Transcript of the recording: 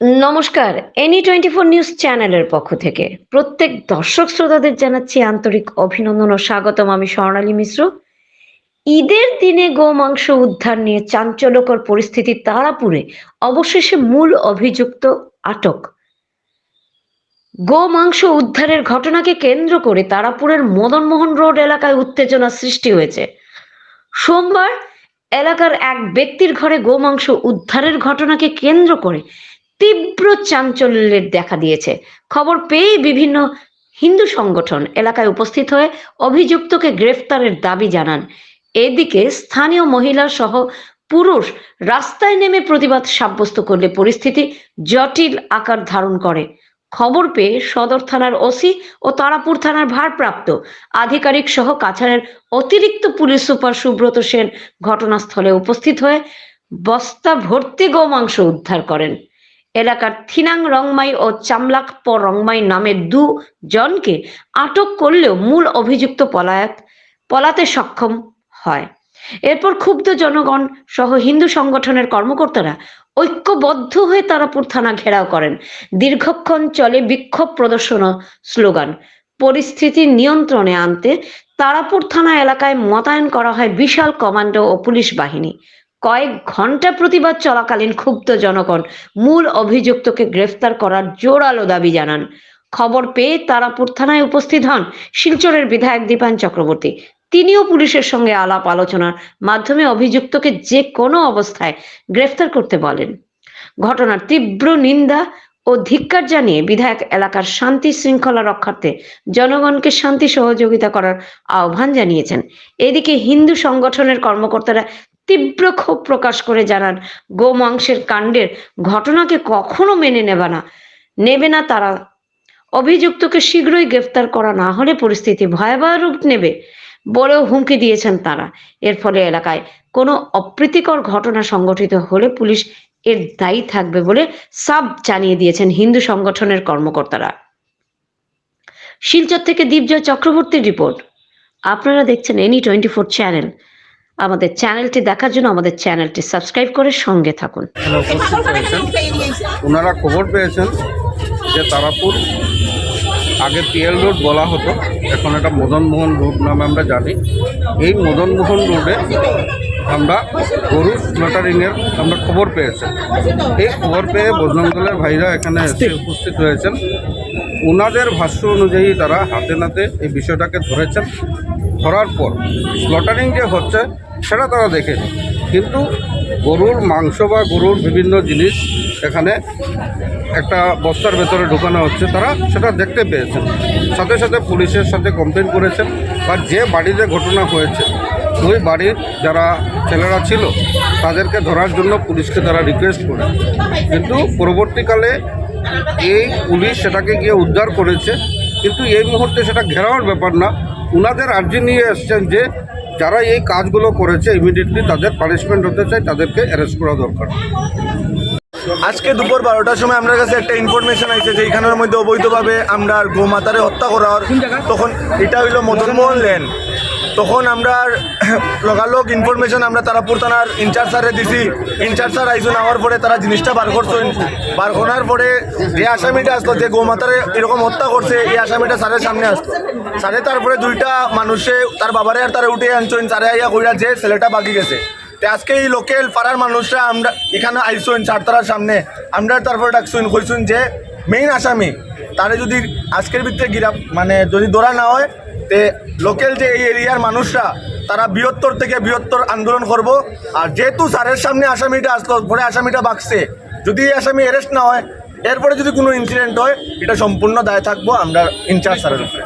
নমস্কার, any twenty four news চ্যানেলের পক্ষ থেকে প্রত্যেক দর্শক শ্রোতাদের জানাচ্ছি আন্তরিক অভিনন্দন ও স্বাগতম আমি স্বর্ণালী মিশ্র। ঈদের দিনে গোমাংস উদ্ধার নিয়ে চাঞ্চল্যকর পরিস্থিতি তারাপুরে, অবশেষে মূল অভিযুক্ত আটক। গোমাংস উদ্ধারের ঘটনাকে কেন্দ্র করে তারাপুরের মদনমোহন রোড এলাকায় উত্তেজনা সৃষ্টি হয়েছে। সোমবার এলাকার এক ব্যক্তির ঘরে গোমাংস উদ্ধারের ঘটনাকে কেন্দ্র করে তীব্র চাঞ্চল্যের দেখা দিয়েছে। খবর পেয়ে বিভিন্ন হিন্দু সংগঠন এলাকায় উপস্থিত হয়ে অভিযুক্তকে গ্রেফতারের দাবি জানান। এদিকে স্থানীয় মহিলা সহ পুরুষ রাস্তায় নেমে প্রতিবাদ সাব্যস্ত করলে পরিস্থিতি জটিল আকার ধারণ করে। খবর পেয়ে সদর থানার ওসি ও তারাপুর থানার ভারপ্রাপ্ত আধিকারিক সহ কাছাড়ের অতিরিক্ত পুলিশ সুপার সুব্রত সেন ঘটনাস্থলে উপস্থিত হয়ে বস্তা ভর্তি গোমাংস উদ্ধার করেন। এলাকার থিনাং রংমাই ও চামলাক প রংমাই নামের দু জনকে আটক করলেও মূল অভিযুক্ত পলায়ত, পলাতে সক্ষম হয়। এরপর ক্ষুব্ধ জনগণ সহ হিন্দু সংগঠনের কর্মকর্তারা ঐক্যবদ্ধ হয়ে তারাপুর থানা ঘেরাও করেন। দীর্ঘক্ষণ চলে বিক্ষোভ প্রদর্শন স্লোগান। পরিস্থিতি নিয়ন্ত্রণে আনতে তারাপুর থানা এলাকায় মোতায়েন করা হয় বিশাল কমান্ডো ও পুলিশ বাহিনী। কয়েক ঘণ্টা প্রতিবাদ চলাকালীন ক্ষুব্ধ জনগণ মূল অভিযুক্তকে গ্রেফতার করার জোরালো দাবি জানান। খবর পেয়ে তারাপুর থানায় উপস্থিত হন শিলচরের বিধায়ক দীপায়ন চক্রবর্তী। তিনিও পুলিশের সঙ্গে আলাপ আলোচনার মাধ্যমে অভিযুক্তকে যে কোনো অবস্থায় গ্রেফতার করতে বলেন। ঘটনার তীব্র নিন্দা ও ধিক্কার জানিয়ে বিধায়ক এলাকার শান্তি শৃঙ্খলা রক্ষার্থে জনগণকে শান্তি সহযোগিতা করার আহ্বান জানিয়েছেন। এদিকে হিন্দু সংগঠনের কর্মকর্তারা তীব্র ক্ষোভ প্রকাশ করে জানান, গোমাংসের কাণ্ডের ঘটনাকে কখনো মেনে নেবে না। নেবে না তারা। অভিযুক্তকে শীঘ্রই গ্রেফতার করা না হলে পরিস্থিতি ভয়াবহ রূপ নেবে বলেও হুমকি দিয়েছেন তারা। এর ফলে এলাকায় কোনো অপ্রীতিকর ঘটনা সংগঠিত হলে পুলিশ এর দায়ী থাকবে বলে সাব জানিয়ে দিয়েছেন হিন্দু সংগঠনের কর্মকর্তারা। শিলচর থেকে দীপজয় চক্রবর্তীর রিপোর্ট। আপনারা দেখছেন এনি টোয়েন্টি ফোর চ্যানেল। আমাদের চ্যানেলটি দেখার জন্য আমাদের চ্যানেলটি সাবস্ক্রাইব করে সঙ্গে থাকুন। ওনারা খবর পেয়েছেন যে তারাপুর আগে পিএল রোড বলা হতো, এখন এটা মদনমোহন রোড নামে আমরা জানি। এই মদনমোহন রোডে আমরা গরু স্লটারিংয়ের আমরা খবর পেয়েছি। এই খবর পেয়ে বজরঙ্গলের ভাইরা এখানে এসে উপস্থিত হয়েছেন। ওনাদের ভাষ্য অনুযায়ী তারা হাতে নাতে এই বিষয়টাকে ধরেছেন। ধরার পর স্লটারিং যে হচ্ছে সেটা তারা দেখেনি কিন্তু গরুর মাংস বা গরুর বিভিন্ন জিনিস এখানে একটা বস্তার ভেতরে ঢোকানো হচ্ছে, তারা সেটা দেখতে পেয়েছেন। সাথে সাথে পুলিশের সাথে কমপ্লেন করেছেন বা যে বাড়িতে ঘটনা হয়েছে, ওই বাড়ির যারা ছেলেরা ছিল, তাদেরকে ধরার জন্য পুলিশকে তারা রিকোয়েস্ট করে। কিন্তু পরবর্তীকালে এই পুলিশ সেটাকে গিয়ে উদ্ধার করেছে, কিন্তু এই মুহূর্তে সেটা ঘেরাওয়ার ব্যাপার না। উনাদের আর্জি নিয়ে এসছেন যে যারা এই কাজগুলো করেছে ইমিডিয়েটলি তাদের পানিশমেন্ট হতে চাই, তাদেরকে অ্যারেস্ট করা দরকার। আজকে দুপুর বারোটার সময় আমার কাছে একটা ইনফরমেশন আছে যে এখানের মধ্যে অবৈধভাবে আমরা গোমাতারে হত্যা করার, তখন এটা হইল মদনমোহন লেন। তখন আমরা লগালগ ইনফরমেশন আমরা তারাপুর থানার ইনচার্জ স্যারে দিছি। ইনচার্জ স্যার আইসুন হওয়ার পরে তারা জিনিসটা বার করছেন। বার করার পরে যে আসামিটা আসলো, যে গোমাতারে এরকম হত্যা করছে, এই আসামিটা স্যারের সামনে আসলো। স্যারে তারপরে দুইটা মানুষে তার বাবারে আর তারা উঠে আনছেন, স্যারে আইয়া কইরা যে ছেলেটা বাকি গেছে। আজকে এই লোকেল পাড়ার মানুষরা আমরা এখানে আইসুন চারতারার সামনে। আমরা তারপরে ডাকছুন কইসুন যে মেইন আসামি তারে যদি আজকের ভিত্তিতে গিরা মানে যদি দৌড়া না হয়, তে লোকাল যে এই এরিয়ার মানুষরা, তারা বৃহত্তর থেকে বৃহত্তর আন্দোলন করব। আর যেহেতু স্যারের সামনে আসামিটা আসলো, পরে আসামিটা বাঁকছে, যদি এই আসামি অ্যারেস্ট না হয়, এরপরে যদি কোনো ইনসিডেন্ট হয়, এটা সম্পূর্ণ দায় থাকব, আমরা ইনচার্জ স্যারের উপরে।